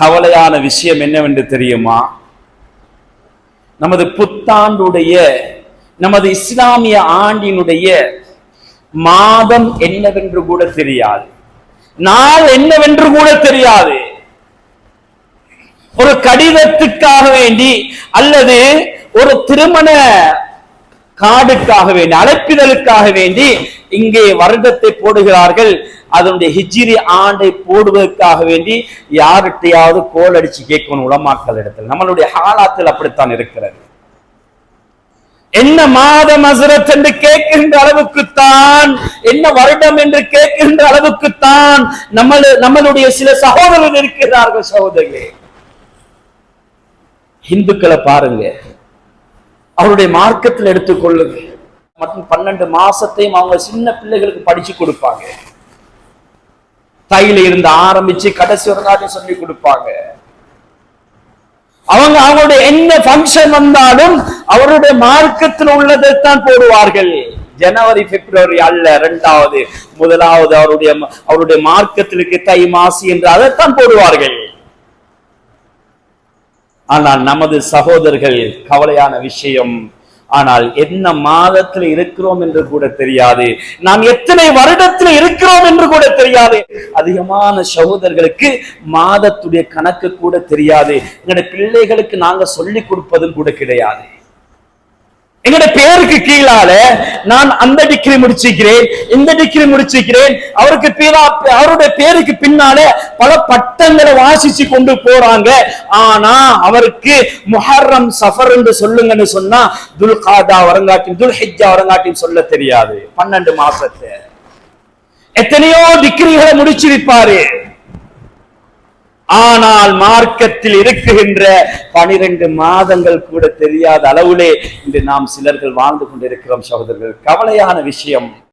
கவலையான விஷயம் என்னவென்று தெரியுமா? நமது புத்தாண்டுடைய நமது இஸ்லாமிய ஆண்டினுடைய மாதம் என்னவென்று கூட தெரியாது. நாள் என்னவென்று கூட தெரியாது. ஒரு கடிதத்துக்காக வேண்டி அல்லது ஒரு திருமண காடுக்காக வேண்டி அழைப்பிதழுக்காக வேண்டி இங்கே வருடத்தை போடுகிறார்கள். அதனுடைய ஹிஜிரி ஆண்டை போடுவதற்காக வேண்டி யார்கிட்டையாவது கோல் அடிச்சு கேட்கணும் உலமாக்கள் இடத்துல. நம்மளுடைய ஹாலாத்தில் அப்படித்தான் இருக்கிறது. என்ன மாதம் மசுரத் என்று கேட்கின்ற அளவுக்குத்தான் என்ன வருடம் என்று கேட்கின்ற அளவுக்குத்தான் நம்ம நம்மளுடைய சில சகோதரர்கள் இருக்கிறார்கள் சகோதரர்களே இந்துக்களை பாருங்க அவருடைய மார்க்கத்தில் எடுத்துக்கொள்ளுங்க மற்றும் பன்னெண்டு மாசத்தையும் அவங்க சின்ன பிள்ளைகளுக்கு படிச்சு கொடுப்பாங்க. தையில இருந்து ஆரம்பிச்சு கடைசி வரலாற்றை சொல்லி கொடுப்பாங்க. அவங்க அவங்களுடைய என்ன ஃபங்க்ஷன் வந்தாலும் அவருடைய மார்க்கத்தில் உள்ளதைத்தான் போடுவார்கள். ஜனவரி பிப்ரவரி அல்ல இரண்டாவது முதலாவது அவருடைய அவருடைய மார்க்கத்திற்கு தை மாசி என்று அதைத்தான் போடுவார்கள். ஆனால் நமது சகோதரர்கள் கவலையான விஷயம். ஆனால் என்ன மாதத்தில் இருக்கிறோம் என்று கூட தெரியாது. நாம் எத்தனை வருடத்தில் இருக்கிறோம் என்று கூட தெரியாது. அதிகமான சகோதரர்களுக்கு மாதத்துடைய கணக்கு கூட தெரியாது. எங்களுடைய பிள்ளைகளுக்கு நாங்க சொல்லி கொடுப்பதும் கூட கிடையாது. எங்களுடைய பேருக்கு கீழால நான் அந்த டிகிரி முடிச்சிருக்கிறேன் இந்த டிகிரி முடிச்சிருக்கிறேன் அவருக்கு அவருடைய பேருக்கு பின்னால பல பட்டங்களை வாசிச்சு கொண்டு போறாங்க. ஆனா அவருக்கு முஹர்ரம் சஃபர் என்று சொல்லுங்கன்னு சொன்னா துல் காதா வரங்காட்டியும் துல் ஹிஜா வரங்காட்டியும் சொல்ல தெரியாது. பன்னெண்டு மாசத்தை. எத்தனையோ டிகிரிகளை முடிச்சிருப்பாரு. ஆனால் மார்க்கத்தில் இருக்குகின்ற பனிரெண்டு மாதங்கள் கூட தெரியாத அளவிலே இன்று நாம் சிலர்கள் வாழ்ந்து கொண்டிருக்கிறோம் சகோதரர்கள். கவலையான விஷயம்.